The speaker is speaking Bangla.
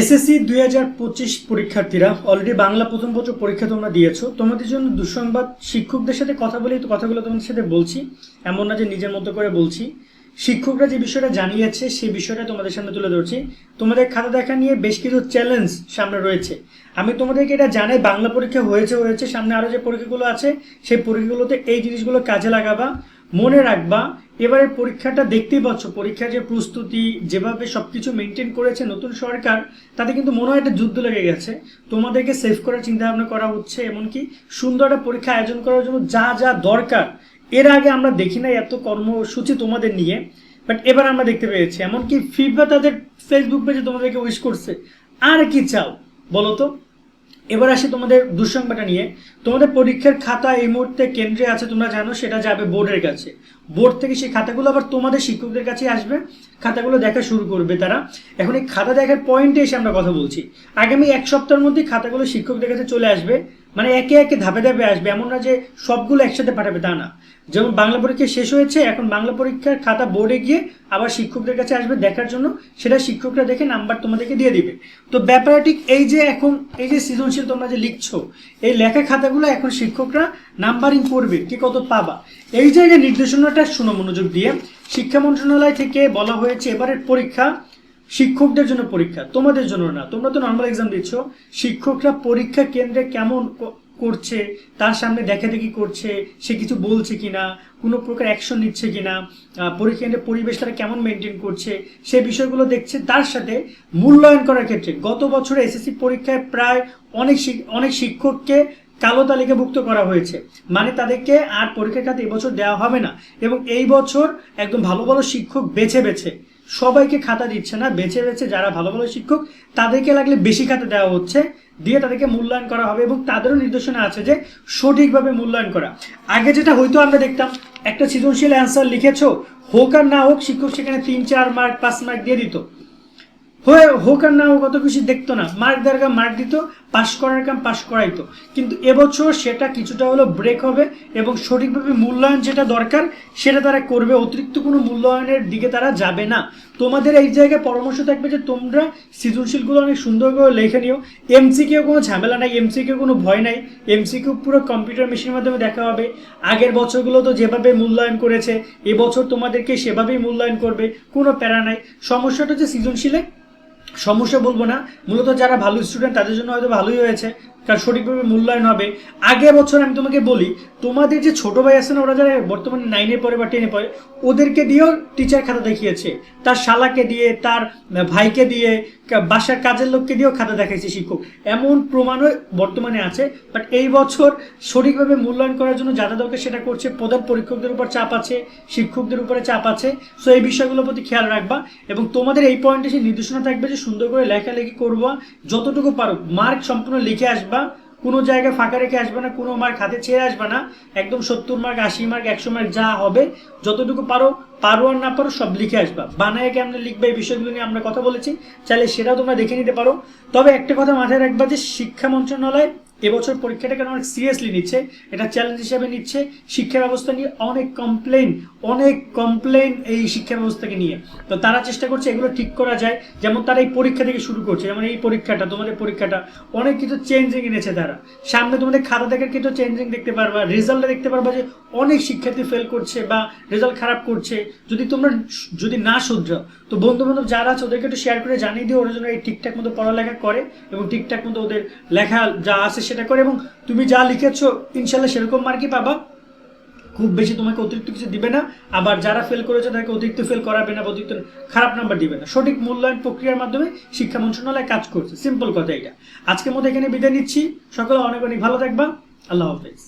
এসএসসি দুই হাজার পঁচিশ পরীক্ষার্থীরা অলরেডি বাংলা প্রথম পত্র পরীক্ষা তোমরা দিয়েছ। তোমাদের জন্য দুঃসংবাদ। শিক্ষকদের সাথে কথা বলেই তো কথাগুলো তোমাদের সাথে বলছি। এমন না যে নিজের মতো করে বলছি। শিক্ষকরা যে বিষয়টা জানিয়েছে, সেই বিষয়টা তোমাদের সামনে তুলে ধরছি। তোমাদের খাতা দেখা নিয়ে বেশ কিছু চ্যালেঞ্জ সামনে রয়েছে। আমি তোমাদেরকে এটা জানাই, বাংলা পরীক্ষা হয়েছে হয়েছে। সামনে আরও যে পরীক্ষাগুলো আছে, সেই পরীক্ষাগুলোতে এই জিনিসগুলো কাজে লাগাবা। মনে রাখবা এবারের পরীক্ষাটা দেখতেই পাচ্ছ, পরীক্ষার যে প্রস্তুতি, যেভাবে সবকিছু মেনটেন করেছে নতুন সরকার, তাতে কিন্তু মনে হয় একটা যুদ্ধ লেগে গেছে। তোমাদেরকে সেভ করার চিন্তা ভাবনা করা হচ্ছে, এমনকি সুন্দর একটা পরীক্ষা আয়োজন করার জন্য যা যা দরকার, এর আগে আমরা দেখি নাই এত কর্মসূচি তোমাদের নিয়ে বাট এবার আমরা দেখতে পেয়েছি। এমনকি ফিফা তাদের ফেসবুক পেজে তোমাদেরকে উইশ করছে। আর কি চাও, বলো তো? এবার আসি তোমাদের দুঃসংবাদটা নিয়ে। তোমাদের পরীক্ষার খাতা এই মুহূর্তে কেন্দ্রে আছে, তোমরা জানো, সেটা যাবে বোর্ডের কাছে। বোর্ড থেকে সেই খাতাগুলো আবার তোমাদের শিক্ষকদের কাছে আসবে। খাতাগুলো দেখা শুরু করবে তারা। এখন এই খাতা দেখার পয়েন্টে এসে আমরা কথা বলছি। আগামী এক সপ্তাহের মধ্যে খাতাগুলো শিক্ষকদের কাছে চলে আসবে। মানে একে একে ধাপে ধাপে আসবে, এমন না যে সবগুলো একসাথে পাঠাবে, তা না। যেমন বাংলা পরীক্ষা শেষ হয়েছে, এখন বাংলা পরীক্ষার খাতা বোর্ডে গিয়ে আবার শিক্ষকদের কাছে আসবে দেখার জন্য, সেটা শিক্ষকরা দেখে নাম্বার তোমাদেরকে দিয়ে দিবে। তো ব্যাপারটা ঠিক এই যে এখন, এই যে সৃজনশীল তোমরা যে লিখছো, এই লেখা খাতাগুলো এখন শিক্ষকরা নাম্বারিং করবে, কি কত পাবা। এই জায়গায় নির্দেশনাটা শুনো মনোযোগ দিয়ে। শিক্ষা মন্ত্রণালয় থেকে বলা হয়েছে, এবারের পরীক্ষা শিক্ষকদের জন্য পরীক্ষা, তোমাদের জন্য না। তোমরা তো নর্মাল এক্সাম দিচ্ছ। শিক্ষকরা পরীক্ষা কেন্দ্রে কেমন করছে, তার সামনে দেখা দেখি করছে, সে কিছু বলছে কিনা, কোনো প্রকার অ্যাকশন নিচ্ছে কিনা পরীক্ষা কেন্দ্রের পরিবেশ তারা কেমন মেনটেন করছে, সে বিষয়গুলো দেখছে, তার সাথে মূল্যায়ন করার ক্ষেত্রে। গত বছরে এসএসসি পরীক্ষায় প্রায় অনেক অনেক শিক্ষককে কালো তালিকাভুক্ত করা হয়েছে। মানে তাদেরকে আর পরীক্ষার খাতে এবছর দেওয়া হবে না। এবং এই বছর একদম ভালো ভালো শিক্ষক বেছে বেছে সবাইকে খাতা দিচ্ছে না, বেছে বেছে যারা ভালো ভালো শিক্ষক, তাদেরকে লাগলে বেশি খাতা দেওয়া হচ্ছে, দিয়ে তাদেরকে মূল্যায়ন করা হবে এবং তাদেরও নির্দেশনা আছে যে সঠিকভাবে মূল্যায়ন করা। আগে যেটা হয়তো আমরা দেখতাম, একটা সৃজনশীল অ্যান্সার লিখেছো, হোক আর না হোক শিক্ষক সেখানে তিন, চার মার্ক পাঁচ মার্ক দিয়ে দিত। হয়ে হোক আর না হোক অত কিছু দেখতো না মার্ক দেওয়ার মার্ক দিত পাশ করার কাম পাশ করাইতো কিন্তু এবছর সেটা কিছুটা হলো ব্রেক হবে এবং সঠিকভাবে মূল্যায়ন যেটা দরকার, সেটা তারা করবে। অতিরিক্ত কোনো মূল্যায়নের দিকে তারা যাবে না। তোমাদের এই জায়গায় পরামর্শ থাকবে যে তোমরা সৃজনশীলগুলো অনেক সুন্দর করে লেখে নিও। এমসিকেও কোনো ঝামেলা নাই এমসিকেও কোনো ভয় নাই। এমসিকিউ পুরো কম্পিউটার মেশিনের মাধ্যমে দেখা হবে। আগের বছরগুলো তো যেভাবে মূল্যায়ন করেছে, এবছর তোমাদেরকে সেভাবেই মূল্যায়ন করবে, কোনো প্যারা নাই। সমস্যাটা হচ্ছে সৃজনশীলে সমস্যা বলব না। মূলত যারা ভালো স্টুডেন্ট তাদের জন্য হয়তো ভালোই হয়েছে। কারণ সঠিকভাবে মূল্যায়ন হবে। আগে বছর আমি তোমাকে বলি, তোমাদের যে ছোট ভাই আছে না, ওরা যারা বর্তমানে নাইনে পড়ে বা টেনে পড়ে, ওদেরকে দিয়েও টিচার খাতা দেখিয়েছে। তার শালাকে দিয়ে, তার ভাইকে দিয়ে বাসার কাজের লোককে দিয়েও খাতা দেখাইছে শিক্ষক। এমন প্রমাণও বর্তমানে আছে বাট এই বছর সঠিকভাবে মূল্যায়ন করার জন্য যারা দরকার সেটা করছে, প্রধান পরীক্ষকদের উপর চাপ আছে, শিক্ষকদের উপরে চাপ আছে। সো এই বিষয়গুলোর প্রতি খেয়াল রাখবা এবং তোমাদের এই পয়েন্টে সে নির্দেশনা থাকবে যে সুন্দর করে লেখালেখি করবা, যতটুকু পারো। মার্ক সম্পূর্ণ লিখে আসবা কোনো জায়গায় ফাঁকা রেখে আসবে না, কোনো মার্ক হাতে ছেড়ে আসবে না, একদম সত্তর মার্ক, আশি মার্ক, একশো মার্ক যা হবে, যতটুকু পারো পারো আর না পারো, সব লিখে আসবা। বানায় কেমনে লিখবে এই বিষয়গুলো নিয়ে আমরা কথা বলেছি, চাইলে সেটাও তোমরা দেখে নিতে পারো। তবে একটা কথা মাথায় রাখবা যে শিক্ষা মন্ত্রণালয় এবছর পরীক্ষাটাকে অনেক সিরিয়াসলি নিচ্ছে? এটা চ্যালেঞ্জ হিসেবে নিচ্ছে। শিক্ষা ব্যবস্থা নিয়ে অনেক কমপ্লেন অনেক কমপ্লেন এই শিক্ষা ব্যবস্থাকে নিয়ে। তো তারা চেষ্টা করছে এগুলো ঠিক করা যায়। যেমন তারা এই পরীক্ষা থেকে শুরু করছে, যেমন এই পরীক্ষাটা, তোমাদের পরীক্ষাটা, অনেক কিছু চেঞ্জিং এনেছে তারা। সামনে তোমাদের খাতা দেখার কিছু চেঞ্জিং দেখতে পারবা রেজাল্টে দেখতে পারবা যে অনেক শিক্ষার্থী ফেল করছে বা রেজাল্ট খারাপ করছে। যদি তোমরা যদি না শুধরাও, তো বন্ধু বান্ধব যারা আছে ওদেরকে একটু শেয়ার করে জানিয়ে দিও, ওরা যেন এই ঠিকঠাক মতো পড়ালেখা করে এবং ঠিকঠাক মতো ওদের লেখা যা আছে সেটা করে এবং তুমি যা লিখেছো, ইনশাল্লাহ সেরকম মার্কই পাবা। খুব বেশি তোমাকে অতিরিক্ত কিছু দিবে না। আবার যারা ফেল করেছে, তাদেরকে অতিরিক্ত ফেল করাবে না অতিরিক্ত খারাপ নাম্বার দিবে না। সঠিক মূল্যায়ন প্রক্রিয়ার মাধ্যমে শিক্ষা মন্ত্রণালয় কাজ করছে। সিম্পল কথা এটা। আজকের মতো এখানে বিদায় নিচ্ছি। সকলে অনেক অনেক ভালো থাকবা। আল্লাহ হাফেজ।